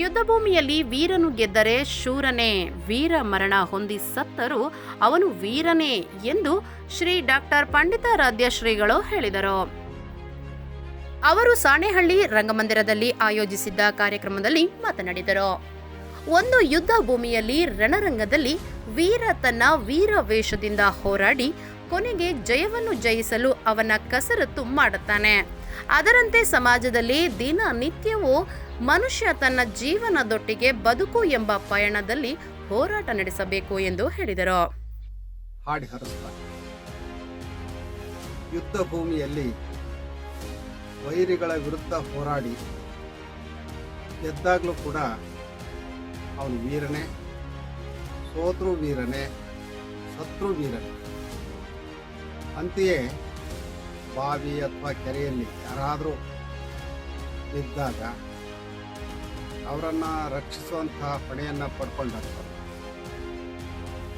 ಯುದ್ಧಭೂಮಿಯಲ್ಲಿ ವೀರನು ಗೆದ್ದರೆ ಶೂರನೇ, ವೀರ ಮರಣ ಹೊಂದಿ ಸತ್ತರೂ ಅವನು ವೀರನೇ ಎಂದು ಶ್ರೀ ಡಾಕ್ಟರ್ ಪಂಡಿತಾರಾಧ್ಯ ಶ್ರೀಗಳು ಹೇಳಿದರು. ಅವರು ಸಾಣೆಹಳ್ಳಿ ರಂಗಮಂದಿರದಲ್ಲಿ ಆಯೋಜಿಸಿದ್ದ ಕಾರ್ಯಕ್ರಮದಲ್ಲಿ ಮಾತನಾಡಿದರು. ಒಂದು ಯುದ್ಧ ಭೂಮಿಯಲ್ಲಿ ರಣರಂಗದಲ್ಲಿ ವೀರ ತನ್ನ ವೀರ ವೇಷದಿಂದ ಹೋರಾಡಿ ಕೊನೆಗೆ ಜಯವನ್ನು ಜಯಿಸಲು ಅವನ ಕಸರತ್ತು ಮಾಡುತ್ತಾನೆ. ಅದರಂತೆ ಸಮಾಜದಲ್ಲಿ ದಿನನಿತ್ಯವೂ ಮನುಷ್ಯ ತನ್ನ ಜೀವನದೊಟ್ಟಿಗೆ ಬದುಕು ಎಂಬ ಪಯಣದಲ್ಲಿ ಹೋರಾಟ ನಡೆಸಬೇಕು ಎಂದು ಹೇಳಿದರು. ಯುದ್ಧ ಭೂಮಿಯಲ್ಲಿ ವೈರಿಗಳ ವಿರುದ್ಧ ಹೋರಾಡಿ ಎದ್ದಾಗಲೂ ಕೂಡ ಅವನು ವೀರನೇ ಸೋತೃ ವೀರನೇ, ಶತ್ರು ವೀರನೇ. ಅಂತೆಯೇ ಬಾವಿ ಅಥವಾ ಕೆರೆಯಲ್ಲಿ ಯಾರಾದರೂ ಇದ್ದಾಗ ಅವರನ್ನು ರಕ್ಷಿಸುವಂತಹ ಹೊಣೆಯನ್ನು ಪಡ್ಕೊಂಡಂಥವ್ರು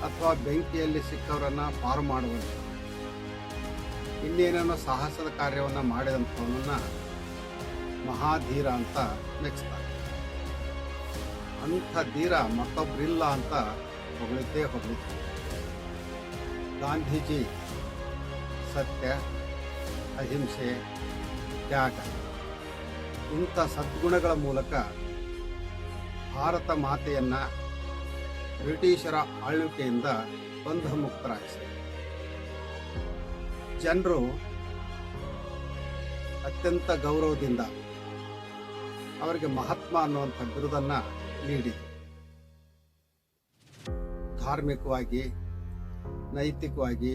ಅಥವಾ ಬೆಂಕಿಯಲ್ಲಿ ಸಿಕ್ಕವರನ್ನು ಪಾರು ಮಾಡುವಂಥ ಇನ್ನೇನೇನೋ ಸಾಹಸದ ಕಾರ್ಯವನ್ನು ಮಾಡಿದಂಥವನ್ನ ಮಹಾಧೀರ ಅಂತ ಮೆಚ್ತಾರೆ ಅಂಥ ಧೀರ ಮತ್ತೊಬ್ಬರಿಲ್ಲ ಅಂತ ಹೊಗಳಿದ್ದೇ ಹೊಗಳಿದ್ದೆ ಗಾಂಧೀಜಿ ಸತ್ಯ ಅಹಿಂಸೆ, ತ್ಯಾಗ ಇಂಥ ಸದ್ಗುಣಗಳ ಮೂಲಕ ಭಾರತ ಮಾತೆಯನ್ನು ಬ್ರಿಟಿಷರ ಆಳ್ವಿಕೆಯಿಂದ ಬಂಧಮುಕ್ತರಾಗಿಸಿದರು ಜನರು ಅತ್ಯಂತ ಗೌರವದಿಂದ ಅವರಿಗೆ ಮಹಾತ್ಮ ಅನ್ನುವಂಥ ಬಿರುದನ್ನು ನೀಡಿದೆ. ಧಾರ್ಮಿಕವಾಗಿ, ನೈತಿಕವಾಗಿ